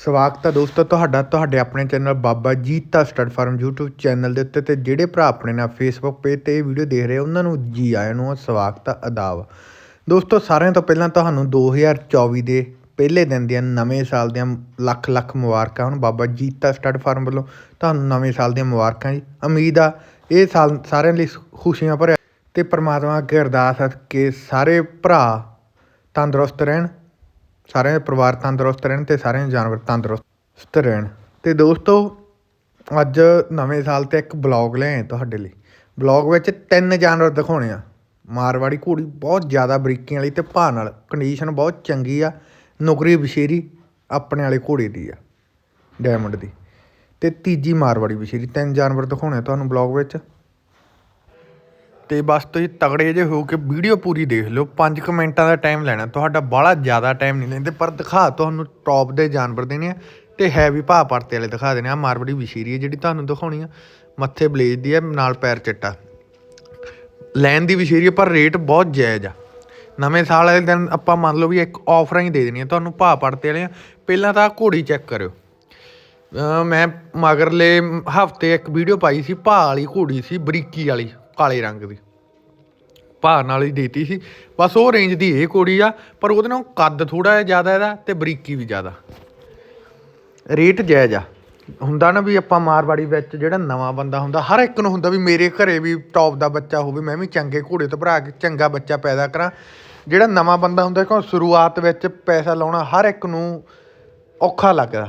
ਸਵਾਗਤ ਹੈ ਦੋਸਤੋ, ਤੁਹਾਡਾ, ਤੁਹਾਡੇ ਆਪਣੇ channel Baba Jeeta stud farm YouTube channel ਦੇ ਉੱਤੇ ਤੇ ਜਿਹੜੇ ਭਰਾ ਆਪਣੇ ਨਾਲ Facebook ਪੇਜ ਤੇ ਇਹ ਵੀਡੀਓ ਦੇਖ ਰਹੇ ਉਹਨਾਂ ਨੂੰ ਜੀ ਆਇਆਂ ਨੂੰ ਸਵਾਗਤ ਹੈ, ਅਦਾਬ। ਦੋਸਤੋ, ਸਾਰਿਆਂ ਤੋਂ ਪਹਿਲਾਂ ਤੁਹਾਨੂੰ 2024 ਦੇ ਪਹਿਲੇ ਦਿਨ ਦੀਆਂ ਨਵੇਂ ਸਾਲ ਦੀਆਂ ਲੱਖ ਲੱਖ ਮੁਬਾਰਕਾਂ ਹੁਣ ਬਾਬਾ ਜੀਤਾ ਸਟੱਡ ਫਾਰਮ ਵੱਲੋਂ। ਤੁਹਾਨੂੰ ਨਵੇਂ ਸਾਲ ਦੀਆਂ ਮੁਬਾਰਕਾਂ ਜੀ। ਉਮੀਦ ਆ, ਇਹ ਸਾਲ ਸਾਰਿਆਂ ਲਈ ਖੁਸ਼ੀਆਂ ਭਰਿਆ ਤੇ ਪ੍ਰਮਾਤਮਾ ਅੱਗੇ ਅਰਦਾਸ ਹੈ ਕਿ ਸਾਰੇ ਭਰਾ ਤੰਦਰੁਸਤ ਰਹਿਣ। ਸਾਰਿਆਂ ਦੇ ਪਰਿਵਾਰ ਤੰਦਰੁਸਤ ਰਹਿਣ ਤੇ ਸਾਰਿਆਂ ਦੇ ਜਾਨਵਰ ਤੰਦਰੁਸਤ ਰਹਿਣ। ਤੇ ਦੋਸਤੋ, ਅੱਜ ਨਵੇਂ ਸਾਲ ਤੇ ਇੱਕ ਬਲੌਗ ਲੈ ਤੁਹਾਡੇ ਲਈ। ਬਲੌਗ ਵਿੱਚ ਤਿੰਨ ਜਾਨਵਰ ਦਿਖਾਉਣੇ ਆ। ਮਾਰਵਾੜੀ ਘੋੜੀ ਬਹੁਤ ਜ਼ਿਆਦਾ ਬਰੀਕੀਆਂ ਵਾਲੀ ਤੇ ਭਾਅ ਨਾਲ ਕੰਡੀਸ਼ਨ ਬਹੁਤ ਚੰਗੀ ਆ। ਨੌਕਰੀ ਬਸ਼ੇਰੀ ਆਪਣੇ ਵਾਲੇ ਘੋੜੇ ਦੀ ਆ ਡਾਇਮੰਡ ਦੀ। ਤੇ ਤੀਜੀ ਮਾਰਵਾੜੀ ਬਸ਼ੇਰੀ, ਤਿੰਨ ਜਾਨਵਰ ਦਿਖਾਉਣੇ ਆ ਤੁਹਾਨੂੰ ਬਲੌਗ ਵਿੱਚ। ਤੇ ਬਸ ਤੁਸੀਂ ਤਗੜੇ ਜੇ ਹੋ ਕੇ ਵੀਡੀਓ ਪੂਰੀ ਦੇਖ ਲਿਓ। 5 ਮਿੰਟਾਂ ਦਾ ਟਾਈਮ ਲੈਣਾ। ਤੁਹਾਡਾ ਬਾਹਲਾ ਜ਼ਿਆਦਾ ਟਾਈਮ ਨਹੀਂ ਲੈਂਦੇ, ਪਰ ਦਿਖਾ ਤੁਹਾਨੂੰ ਟੌਪ ਦੇ ਜਾਨਵਰ ਦੇਣੇ ਆ ਤੇ ਹੈ ਵੀ ਭਾਅ ਪਰਤੇ ਵਾਲੇ ਦਿਖਾ ਦੇਣੇ ਆ। ਮਾਰਵੜੀ ਵਿਸ਼ੀਰੀ ਹੈ ਜਿਹੜੀ ਤੁਹਾਨੂੰ ਦਿਖਾਉਣੀ ਆ। ਮੱਥੇ ਬਲੇਜ ਦੀ ਹੈ ਨਾਲ ਪੈਰ ਚਿੱਟਾ। ਲੈਣ ਦੀ ਵਿਸ਼ੇਰੀ ਹੈ ਪਰ ਰੇਟ ਬਹੁਤ ਜਾਇਜ਼ ਆ। ਨਵੇਂ ਸਾਲ ਵਾਲੇ ਦਿਨ ਆਪਾਂ ਮੰਨ ਲਓ ਵੀ ਇੱਕ ਆਫਰਾਂ ਹੀ ਦੇ ਦੇਣੀ ਆ, ਤੁਹਾਨੂੰ ਭਾਅ ਪਰਤੇ ਵਾਲੇ ਆ। ਪਹਿਲਾਂ ਤਾਂ ਘੋੜੀ ਚੈੱਕ ਕਰਿਓ। ਮੈਂ ਮਗਰਲੇ ਹਫ਼ਤੇ ਇੱਕ ਵੀਡੀਓ ਪਾਈ ਸੀ, ਭਾਅ ਵਾਲੀ ਘੋੜੀ ਸੀ, ਬਰੀਕੀ ਵਾਲੀ। ਕਾਲੇ ਰੰਗ ਦੀ। ਭਾਰ ਨਾਲ ਹੀ ਦੇਤੀ ਸੀ। ਬਸ ਉਹ ਰੇਂਜ ਦੀ ਇਹ ਘੋੜੀ ਆ, ਪਰ ਉਹਦੇ ਨਾਲ ਕੱਦ ਥੋੜਾ ਜਿਹਾ ਜ਼ਿਆਦਾ ਇਹਦਾ ਤੇ ਬਰੀਕੀ ਵੀ ਜ਼ਿਆਦਾ। ਰੇਟ ਜਾਇਜ਼ ਆ। ਹੁੰਦਾ ਨਾ ਵੀ ਆਪਾਂ ਮਾਰਵਾੜੀ ਵਿੱਚ ਜਿਹੜਾ ਨਵਾਂ ਬੰਦਾ ਹੁੰਦਾ, ਹਰ ਇੱਕ ਨੂੰ ਹੁੰਦਾ ਵੀ ਮੇਰੇ ਘਰੇ ਵੀ ਟੌਪ ਦਾ ਬੱਚਾ ਹੋਵੇ, ਮੈਂ ਵੀ ਚੰਗੇ ਘੋੜੇ ਤੋਂ ਭਰਾ ਕੇ ਚੰਗਾ ਬੱਚਾ ਪੈਦਾ ਕਰਾਂ। ਜਿਹੜਾ ਨਵਾਂ ਬੰਦਾ ਹੁੰਦਾ, ਕਿਉਂ ਸ਼ੁਰੂਆਤ ਵਿੱਚ ਪੈਸਾ ਲਾਉਣਾ ਹਰ ਇੱਕ ਨੂੰ ਔਖਾ ਲੱਗਦਾ।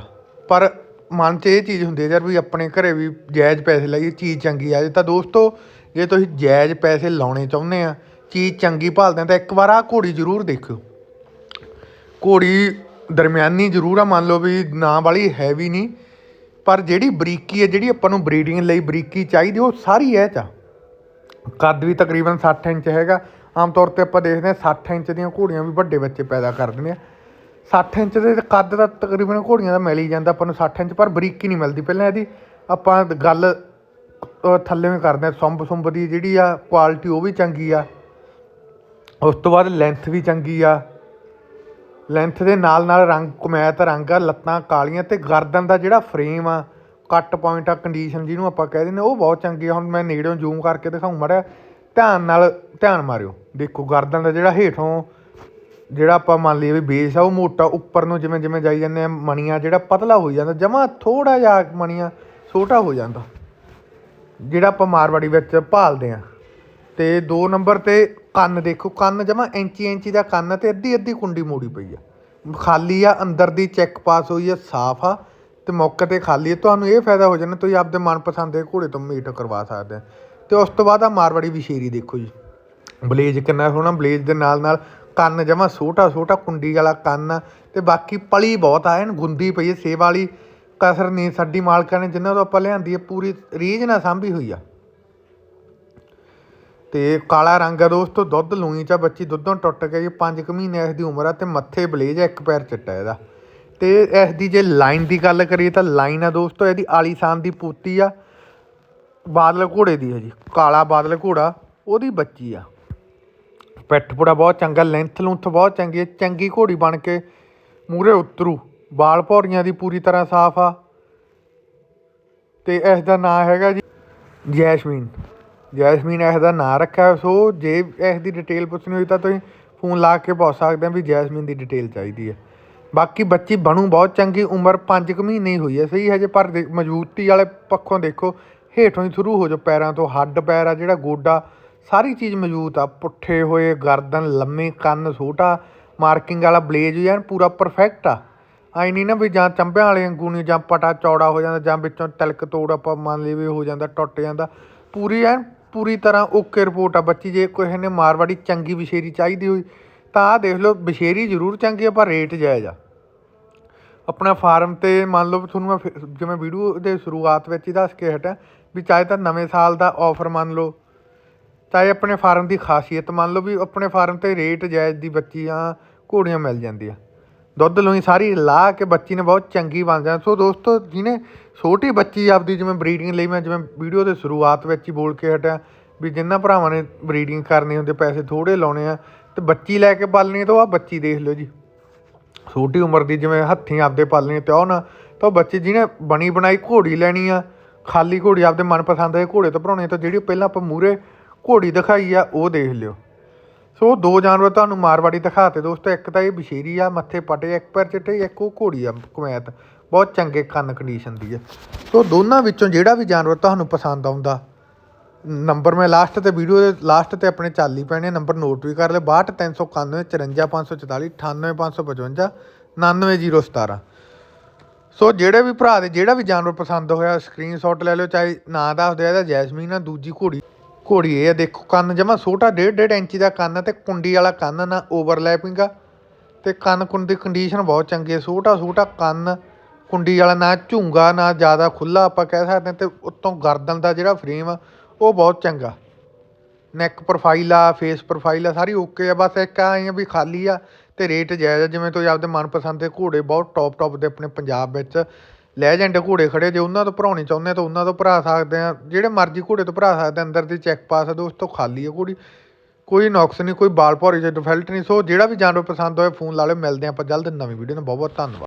ਪਰ ਮਨ 'ਚ ਇਹ ਚੀਜ਼ ਹੁੰਦੀ ਯਾਰ ਵੀ ਆਪਣੇ ਘਰੇ ਵੀ ਜਾਇਜ਼ ਪੈਸੇ ਲਾਈਏ, ਚੀਜ਼ ਚੰਗੀ ਆ ਜੇ ਤਾਂ ਦੋਸਤੋ ਜੇ ਤੁਸੀਂ ਜਾਇਜ਼ ਪੈਸੇ ਲਾਉਣੇ ਚਾਹੁੰਦੇ ਆ, ਚੀਜ਼ ਚੰਗੀ ਭਾਲਦੇ ਆ, ਤਾਂ ਇੱਕ ਵਾਰ ਆਹ ਘੋੜੀ ਜ਼ਰੂਰ ਦੇਖਿਓ। ਘੋੜੀ ਦਰਮਿਆਨੀ ਜ਼ਰੂਰ ਆ, ਮੰਨ ਲਓ ਵੀ ਨਾ ਵਾਲੀ ਹੈਵੀ ਨਹੀਂ, ਪਰ ਜਿਹੜੀ ਬਰੀਕੀ ਹੈ ਜਿਹੜੀ ਆਪਾਂ ਨੂੰ ਬਰੀਡਿੰਗ ਲਈ ਬਰੀਕੀ ਚਾਹੀਦੀ, ਉਹ ਸਾਰੀ ਇਹ ਚ ਆ। ਕੱਦ ਵੀ ਤਕਰੀਬਨ 60 ਇੰਚ ਹੈਗਾ, ਆਮ ਤੌਰ ਤੇ ਆਪਾਂ ਦੇਖਦੇ ਹਾਂ 60 ਇੰਚ ਦੀਆਂ ਘੋੜੀਆਂ ਵੀ ਵੱਡੇ ਬੱਚੇ ਪੈਦਾ ਕਰ ਦਿੰਦੇ ਦਿੰਦੀਆਂ 60 ਇੰਚ ਦੇ ਕੱਦ ਦਾ ਤਕਰੀਬਨ ਘੋੜੀਆਂ ਦਾ ਮਿਲ ਹੀ ਜਾਂਦਾ ਆਪਾਂ ਨੂੰ 60 ਇੰਚ, ਪਰ ਬਰੀਕੀ ਨਹੀਂ ਮਿਲਦੀ। ਪਹਿਲਾਂ ਇਹਦੀ ਆਪਾਂ ਗੱਲ ਥੱਲੇ ਵੀ ਕਰਦੇ ਹਾਂ ਸੁੰਬ ਸੁੰਬ ਦੀ ਜਿਹੜੀ ਆ ਕੁਆਲਿਟੀ ਉਹ ਵੀ ਚੰਗੀ ਆ। ਉਸ ਤੋਂ ਬਾਅਦ ਲੈਂਥ ਵੀ ਚੰਗੀ ਆ। ਲੈਂਥ ਦੇ ਨਾਲ ਨਾਲ ਰੰਗ, ਕਮੈਤ ਰੰਗ ਆ, ਲੱਤਾਂ ਕਾਲੀਆਂ ਤੇ ਗਰਦਨ ਦਾ ਜਿਹੜਾ ਫਰੇਮ ਆ ਕੱਟ ਪੁਆਇੰਟ ਆ ਕੰਡੀਸ਼ਨ ਜਿਹਨੂੰ ਆਪਾਂ ਕਹਿ ਦਿੰਦੇ ਉਹ ਬਹੁਤ ਚੰਗੀ ਆ। ਹੁਣ ਮੈਂ ਨੇੜਿਓਂ ਜ਼ੂਮ ਕਰਕੇ ਦਿਖਾਉਂ ਮੜਿਆ ਧਿਆਨ ਨਾਲ, ਧਿਆਨ ਮਾਰਿਓ। ਦੇਖੋ, ਗਰਦਨ ਦਾ ਜਿਹੜਾ ਹੇਠੋਂ ਜਿਹੜਾ ਆਪਾਂ ਮੰਨ ਲਈਏ ਵੀ ਬੇਸ ਆ, ਉਹ ਮੋਟਾ, ਉੱਪਰ ਨੂੰ ਜਿਵੇਂ ਜਿਵੇਂ ਜਾਈ ਜਾਂਦੇ ਆ, ਮਣੀਆਂ ਜਿਹੜਾ ਪਤਲਾ ਹੋ ਜਾਂਦਾ, ਜਮਾ ਥੋੜਾ ਜਿਹਾ ਮਣੀਆਂ ਛੋਟਾ ਹੋ ਜਾਂਦਾ। ਜਿਹੜਾ ਆਪਾਂ ਮਾਰਵਾੜੀ ਵਿੱਚ ਭਾਲਦੇ ਆ ਤੇ ਦੋ ਨੰਬਰ ਤੇ ਕੰਨ ਦੇਖੋ, ਕੰਨ ਜਮਾ ਇੰਚੀ ਇੰਚੀ ਦਾ ਕੰਨ ਆ ਤੇ ਅੱਧੀ ਅੱਧੀ ਕੁੰਡੀ ਮੋੜੀ ਪਈ ਆ। ਖਾਲੀ ਆ, ਅੰਦਰ ਦੀ ਚੈੱਕ ਪਾਸ ਹੋਈ ਆ, ਸਾਫ਼ ਆ ਤੇ ਮੌਕੇ ਤੇ ਖਾਲੀ ਆ। ਤੁਹਾਨੂੰ ਇਹ ਫਾਇਦਾ ਹੋ ਜਾਣਾ, ਤੁਸੀਂ ਆਪਦੇ ਮਨਪਸੰਦ ਦੇ ਘੋੜੇ ਤੋਂ ਮੀਟ ਕਰਵਾ ਸਕਦੇ ਆ। ਤੇ ਉਸ ਤੋਂ ਬਾਅਦ ਆ ਮਾਰਵਾੜੀ ਵਿਸ਼ੇਰੀ ਦੇਖੋ ਜੀ। ਬਲੇਜ ਕਿੰਨਾ ਸੋਹਣਾ, ਬਲੇਜ ਦੇ ਨਾਲ ਨਾਲ ਕੰਨ ਜਮਾ ਛੋਟਾ ਛੋਟਾ ਕੁੰਡੀ ਵਾਲਾ ਕੰਨ ਆ ਤੇ ਬਾਕੀ ਪਲੀ ਬਹੁਤ ਆ, ਐਨ ਗੁੰਦੀ ਪਈ ਹੈ ਸੇਵਾ ਵਾਲੀ ਕਸਰ ਨਹੀਂ, ਸਾਡੀ ਮਾਲਕਾਂ ਨੇ ਜਿਨ੍ਹਾਂ ਤੋਂ ਆਪਾਂ ਲਿਆਂਦੀ ਹੈ ਪੂਰੀ ਰੀਝ ਨਾਲ ਸਾਂਭੀ ਹੋਈ ਆ। ਤੇ ਕਾਲਾ ਰੰਗ ਆ ਦੋਸਤੋ, ਦੁੱਧ ਲੂਈ ਚਾ ਬੱਚੀ, ਦੁੱਧੋਂ ਟੁੱਟ ਕੇ ਜੀ 5 ਕੁ ਮਹੀਨੇ ਇਸ ਦੀ ਉਮਰ ਆ ਤੇ ਮੱਥੇ ਬਲੇਜ ਆ, ਇੱਕ ਪੈਰ ਚਿੱਟਾ ਇਹਦਾ। ਤੇ ਇਸ ਦੀ ਜੇ ਲਾਈਨ ਦੀ ਗੱਲ ਕਰੀਏ ਤਾਂ ਲਾਈਨ ਆ ਦੋਸਤੋ, ਇਹਦੀ ਆਲੀਸ਼ਾਨ ਦੀ ਪੂਤੀ ਆ, ਬਾਦਲ ਘੋੜੇ ਦੀ ਹੈ ਜੀ, ਕਾਲਾ ਬਾਦਲ ਘੋੜਾ, ਉਹਦੀ ਬੱਚੀ ਆ। ਪਿੱਠ ਪੁੜਾ ਬਹੁਤ ਚੰਗਾ ਲੈਂਥ ਲੂੰਥ ਬਹੁਤ ਚੰਗੀ ਚੰਗੀ ਘੋੜੀ ਬਣ ਕੇ ਮੂਰੇ ਉਤਰੂ। ਵਾਲ ਭੌਰੀਆਂ ਦੀ ਪੂਰੀ ਤਰ੍ਹਾਂ ਸਾਫ਼ ਆ। ਤੇ ਇਸ ਦਾ ਨਾਂ ਹੈਗਾ ਜੀ ਜੈਸਮੀਨ। ਜੈਸਮੀਨ ਇਸ ਦਾ ਨਾਂ ਰੱਖਿਆ ਸੋ ਜੇ ਇਸ ਦੀ ਡਿਟੇਲ ਪੁੱਛਣੀ ਹੋਈ ਤਾਂ ਤੁਸੀਂ ਫੋਨ ਲਾ ਕੇ ਪੁੱਛ ਸਕਦੇ ਆ ਵੀ ਜੈਸਮੀਨ ਦੀ ਡਿਟੇਲ ਚਾਹੀਦੀ ਹੈ। ਬਾਕੀ ਬੱਚੀ ਬਣੂ ਬਹੁਤ ਚੰਗੀ, ਉਮਰ 5 ਕੁ ਮਹੀਨੇ ਹੀ ਹੋਈ ਹੈ। ਸਹੀ ਹਜੇ ਪਰ ਦੇ- ਮਜ਼ਬੂਤੀ ਵਾਲੇ ਪੱਖੋਂ ਦੇਖੋ, ਹੇਠੋਂ ਹੀ ਸ਼ੁਰੂ ਹੋ ਜਾਓ, ਪੈਰਾਂ ਤੋਂ ਹੱਡ ਪੈਰ ਆ, ਜਿਹੜਾ ਗੋਡਾ ਸਾਰੀ ਚੀਜ਼ ਮਜ਼ਬੂਤ ਆ। ਪੁੱਠੇ ਹੋਏ ਗਰਦਨ, ਲੰਮੇ ਕੰਨ ਛੋਟਾ ਮਾਰਕਿੰਗ ਵਾਲਾ ਬਲੇਜ ਵੀ ਐਨ ਪੂਰਾ ਪਰਫੈਕਟ ਆ। ਆਈ ਨਹੀਂ ਨਾ ਵੀ ਜਾਂ ਚੰਬਿਆਂ ਵਾਲੇ ਵਾਂਗੂ ਨਹੀਂ ਜਾਂ ਪਟਾ ਚੌੜਾ ਹੋ ਜਾਂਦਾ ਜਾਂ ਵਿੱਚੋਂ ਤਿਲਕ ਤੋੜ ਆਪਾਂ ਮੰਨ ਲਈ ਵੀ ਹੋ ਜਾਂਦਾ, ਟੁੱਟ ਜਾਂਦਾ। ਪੂਰੀ ਐਨ, ਪੂਰੀ ਤਰ੍ਹਾਂ ਓਕੇ ਰਿਪੋਰਟ ਆ ਬੱਚੀ, ਜੇ ਕਿਸੇ ਨੇ ਮਾਰਵਾੜੀ ਚੰਗੀ ਵਿਸ਼ੇਰੀ ਚਾਹੀਦੀ ਹੋਈ, ਤਾਂ ਆਹ ਦੇਖ ਲਓ, ਵਿਸ਼ੇਰੀ ਜ਼ਰੂਰ ਚੰਗੀ ਆ, ਪਰ ਰੇਟ ਜਾਇਜ਼ ਆ। ਆਪਣਾ ਫਾਰਮ ਤੇ ਮੰਨ ਲਓ ਤੁਹਾਨੂੰ ਮੈਂ ਫਿਰ- ਜਿਵੇਂ ਵੀਡੀਓ ਦੇ ਸ਼ੁਰੂਆਤ ਵਿੱਚ ਹੀ ਦੱਸ ਕੇ ਹਟਿਆ, ਵੀ ਚਾਹੇ ਤਾਂ ਨਵੇਂ ਸਾਲ ਦਾ ਆਫਰ ਮੰਨ ਲਓ, ਚਾਹੇ ਆਪਣੇ ਫਾਰਮ ਦੀ ਖਾਸੀਅਤ ਮੰਨ ਲਓ ਵੀ ਆਪਣੇ ਫਾਰਮ ਤੇ ਰੇਟ ਜਾਇਜ਼ ਦੀ ਬੱਚੀਆਂ ਘੋੜੀਆਂ ਮਿਲ ਜਾਂਦੀਆਂ। ਦੁੱਧ ਲੋਈ ਸਾਰੀ ਲਾ ਕੇ ਬੱਚੀ ਨੇ ਬਹੁਤ ਚੰਗੀ ਬਣ ਜਾਣਾ। ਸੋ ਦੋਸਤੋ, ਜਿਹਨੇ ਛੋਟੀ ਬੱਚੀ ਆਪਦੀ ਜਿਵੇਂ ਬਰੀਡਿੰਗ ਲਈ, ਮੈਂ ਜਿਵੇਂ ਵੀਡੀਓ ਦੇ ਸ਼ੁਰੂਆਤ ਵਿੱਚ ਹੀ ਬੋਲ ਕੇ ਹਟਿਆ ਵੀ ਜਿੰਨਾ ਭਰਾਵਾਂ ਨੇ ਬਰੀਡਿੰਗ ਕਰਨੀ ਹੁੰਦੀ, ਪੈਸੇ ਥੋੜੇ ਲਾਉਣੇ ਆ, ਤੇ ਬੱਚੀ ਲੈ ਕੇ ਪਾਲਣੀ ਤਾਂ ਆ ਬੱਚੀ ਦੇਖ ਲਓ ਜੀ। ਛੋਟੀ ਉਮਰ ਦੀ ਜਿਵੇਂ ਹੱਥੀਂ ਆਪਦੇ ਪਾਲਣੇ ਤੇ ਉਹ ਨਾ, ਤਾਂ ਉਹ ਬੱਚੇ ਜਿਹਨੇ ਬਣੀ ਬਣਾਈ ਘੋੜੀ ਲੈਣੀ ਆ, ਖਾਲੀ ਘੋੜੀ ਆਪਦੇ ਮਨਪਸੰਦ ਦੇ ਘੋੜੇ ਤੋਂ ਭਰਾਉਣੀ ਤਾਂ ਜਿਹੜੀ ਪਹਿਲਾਂ ਆਪਾਂ ਮੂਰੇ ਘੋੜੀ ਦਿਖਾਈ ਆ, ਉਹ ਦੇਖ ਲਿਓ। ਸੋ ਦੋ ਜਾਨਵਰ ਤੁਹਾਨੂੰ ਮਾਰਵਾੜੀ ਦਿਖਾਤੇ ਦੋਸਤੋ, ਇੱਕ ਤਾਂ ਇਹ ਬਸ਼ੀਰੀ ਆ, ਮੱਥੇ ਪਟੇ, ਇੱਕ ਪੈਰ ਚਿੱਟੇ, ਇੱਕ ਉਹ ਘੋੜੀ ਆ ਕਮੈਤ ਬਹੁਤ ਚੰਗੇ ਕੰਨ ਕੰਡੀਸ਼ਨ ਦੀ ਆ। ਸੋ ਦੋਨਾਂ ਵਿੱਚੋਂ ਜਿਹੜਾ ਵੀ ਜਾਨਵਰ ਤੁਹਾਨੂੰ ਪਸੰਦ ਆਉਂਦਾ, ਨੰਬਰ ਮੈਂ ਲਾਸਟ ਤੇ ਵੀਡੀਓ ਦੇ ਲਾਸਟ ਤੇ ਆਪਣੇ ਚੱਲ ਹੀ ਪੈਣੇ, ਨੰਬਰ ਨੋਟ ਵੀ ਕਰ ਲਿਓ। 62391 54544 98555 99017 ਸੋ ਜਿਹੜੇ ਵੀ ਭਰਾ ਦੇ, ਜਿਹੜਾ ਵੀ ਜਾਨਵਰ ਪਸੰਦ ਹੋਇਆ ਸਕਰੀਨਸ਼ਾਟ ਲੈ ਲਿਓ, ਚਾਹੇ ਨਾਂ ਦੱਸ ਦਿਓ ਇਹਦਾ ਜੈਸਮੀਨ ਆ, ਦੂਜੀ ਘੋੜੀ ਘੋੜੀ ਇਹ ਆ, ਦੇਖੋ ਕੰਨ ਜਮਾ ਛੋਟਾ, ਡੇਢ ਡੇਢ ਇੰਚੀ ਦਾ ਕੰਨ ਆ ਤੇ ਕੁੰਡੀ ਵਾਲਾ ਕੰਨ ਨਾ ਓਵਰਲੈਪਿੰਗ ਆ। ਤੇ ਕੰਨ ਕੁੰਨ ਦੀ ਕੰਡੀਸ਼ਨ ਬਹੁਤ ਚੰਗੀ ਹੈ ਛੋਟਾ ਛੋਟਾ ਕੰਨ, ਕੁੰਡੀ ਵਾਲਾ ਨਾ ਝੂੰਗਾ, ਨਾ ਜ਼ਿਆਦਾ ਖੁੱਲਾ ਆਪਾਂ ਕਹਿ ਸਕਦੇ ਹਾਂ ਤੇ ਉੱਤੋਂ ਗਰਦਨ ਦਾ ਜਿਹੜਾ ਫਰੇਮ ਆ, ਉਹ ਬਹੁਤ ਚੰਗਾ। ਨੈਕ ਪ੍ਰੋਫਾਈਲ ਆ ਫੇਸ ਪ੍ਰੋਫਾਈਲ ਆ, ਸਾਰੀ ਓਕੇ ਆ, ਬਸ ਇੱਕ ਆ ਆ ਵੀ ਖਾਲੀ ਆ ਤੇ ਰੇਟ ਜਾਇਜ਼ ਜਿਵੇਂ ਤੁਸੀਂ ਆਪਦੇ ਮਨਪਸੰਦ ਦੇ ਘੋੜੇ ਬਹੁਤ ਟੌਪ ਟੌਪ ਦੇ ਆਪਣੇ ਪੰਜਾਬ ਵਿੱਚ ਲੈਜੈਂਡ ਘੋੜੇ ਖੜੇ, ਜੇ ਉਹਨਾਂ ਤੋਂ ਭਰਾਉਣੇ ਚਾਹੁੰਦੇ ਆ ਤਾਂ ਉਹਨਾਂ ਤੋਂ ਭਰਾ ਸਕਦੇ ਆ। ਜਿਹੜੇ ਮਰਜ਼ੀ ਘੋੜੇ ਤੋਂ ਭਰਾ ਸਕਦੇ ਆ, ਅੰਦਰ ਦੀ ਚੈੱਕ ਪਾਸ ਉਸ ਤੋਂ ਖਾਲੀ ਹੈ ਘੋੜੀ। ਕੋਈ ਨੁਕਸ ਨਹੀਂ, ਕੋਈ ਬਾਲ ਭੌਰੀ, ਜਾਂ ਡਿਫੈਲਟ ਨਹੀਂ, ਸੋ ਜਿਹੜਾ ਵੀ ਜਾਨਵਰ ਪਸੰਦ ਹੋਏ, ਫੋਨ ਲਾ ਲਿਓ, ਮਿਲਦੇ ਆ ਆਪਾਂ ਜਲਦ। ਨਵੀਂ ਵੀਡੀਓ ਨਾਲ ਬਹੁਤ ਬਹੁਤ ਧੰਨਵਾਦ।